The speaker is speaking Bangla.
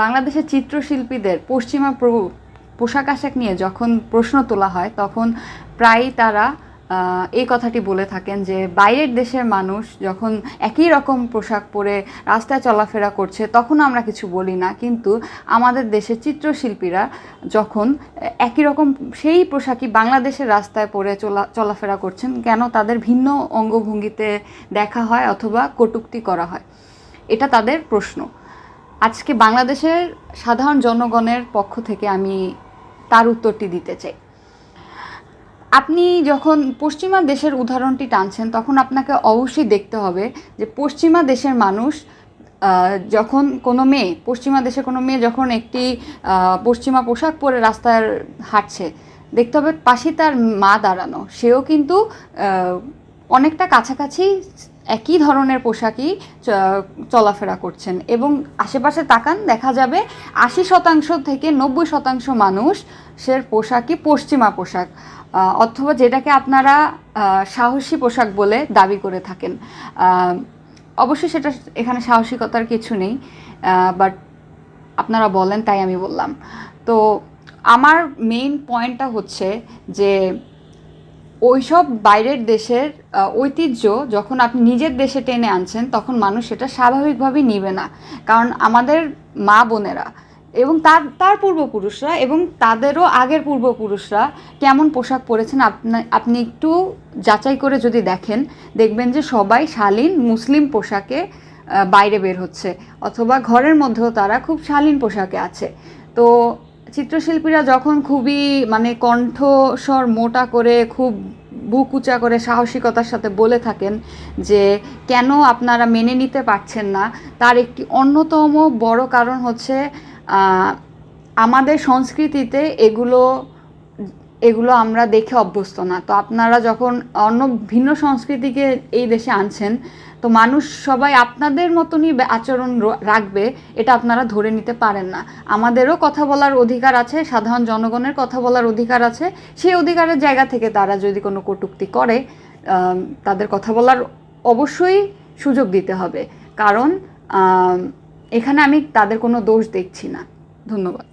বাংলাদেশের চিত্রশিল্পীদের পশ্চিমা পোশাক আশাক নিয়ে যখন প্রশ্ন তোলা হয়, তখন প্রায়ই তারা এই কথাটি বলে থাকেন যে, বাইরের দেশের মানুষ যখন একই রকম পোশাক পরে রাস্তায় চলাফেরা করছে, তখন আমরা কিছু বলি না। কিন্তু আমাদের দেশের চিত্রশিল্পীরা যখন একই রকম সেই পোশাকই বাংলাদেশের রাস্তায় পরে চলা, চলাফেরা করছেন, কেন তাদের ভিন্ন অঙ্গভঙ্গিতে দেখা হয় অথবা কটূক্তি করা হয়? এটা তাদের প্রশ্ন। আজকে বাংলাদেশের সাধারণ জনগণের পক্ষ থেকে আমি তার উত্তরটি দিতে চাই। আপনি যখন পশ্চিমা দেশের উদাহরণটি টানছেন, তখন আপনাকে অবশ্যই দেখতে হবে যে পশ্চিমা দেশের মানুষ যখন কোনো মেয়ে, পশ্চিমা দেশের কোনো মেয়ে যখন একটি পশ্চিমা পোশাক পরে রাস্তায় হাঁটছে, দেখতে হবে পাশেই তার মা দাঁড়ানো। সেও কিন্তু অনেকটা কাছাকাছি একই ধরনের পোশাকই চলাফেরা করছেন। এবং আশেপাশে তাকান, দেখা যাবে আশি শতাংশ থেকে নব্বই শতাংশ মানুষ সের পোশাকই পশ্চিমা পোশাক অথবা যেটাকে আপনারা সাহসী পোশাক বলে দাবি করে থাকেন। অবশ্যই সেটা এখানে সাহসিকতার কিছু নেই বাট আপনারা বলেন, তাই আমি বললাম। তো আমার মেইন পয়েন্টটা হচ্ছে যে ওইসব বাইরের দেশের ঐতিহ্য যখন আপনি নিজের দেশে টেনে আনছেন, তখন মানুষ সেটা স্বাভাবিকভাবেই নিবে না। কারণ আমাদের মা বোনেরা এবং তার তার পূর্বপুরুষরা এবং তাদেরও আগের পূর্বপুরুষরা কেমন পোশাক পরেছেন আপনি আপনি একটু যাচাই করে যদি দেখেন, দেখবেন যে সবাই শালীন মুসলিম পোশাকে বাইরে বের হচ্ছে। অথবা ঘরের মধ্যেও তারা খুব শালীন পোশাকে আছে। তো চিত্রশিল্পীরা যখন খুবই মানে কণ্ঠস্বর মোটা করে, খুব বুক উঁচা করে সাহসিকতার সাথে বলে থাকেন যে, কেন আপনারা মেনে নিতে পারছেন না? তার একটি অন্যতম বড় কারণ হচ্ছে আমাদের সংস্কৃতিতে এগুলো এগুলো আমরা দেখে অভ্যস্ত না। তো আপনারা যখন অন্য ভিন্ন সংস্কৃতিকে এই দেশে আনছেন, তো মানুষ সবাই আপনাদের মতনই আচরণ রাখবে, এটা আপনারা ধরে নিতে পারেন না। আমাদেরও কথা বলার অধিকার আছে, সাধারণ জনগণের কথা বলার অধিকার আছে। সেই অধিকারের জায়গা থেকে তারা যদি কোনো কটূক্তি করে তাদের কথা বলার অবশ্যই সুযোগ দিতে হবে। কারণ এখানে আমি তাদের কোনো দোষ দেখছি না। ধন্যবাদ।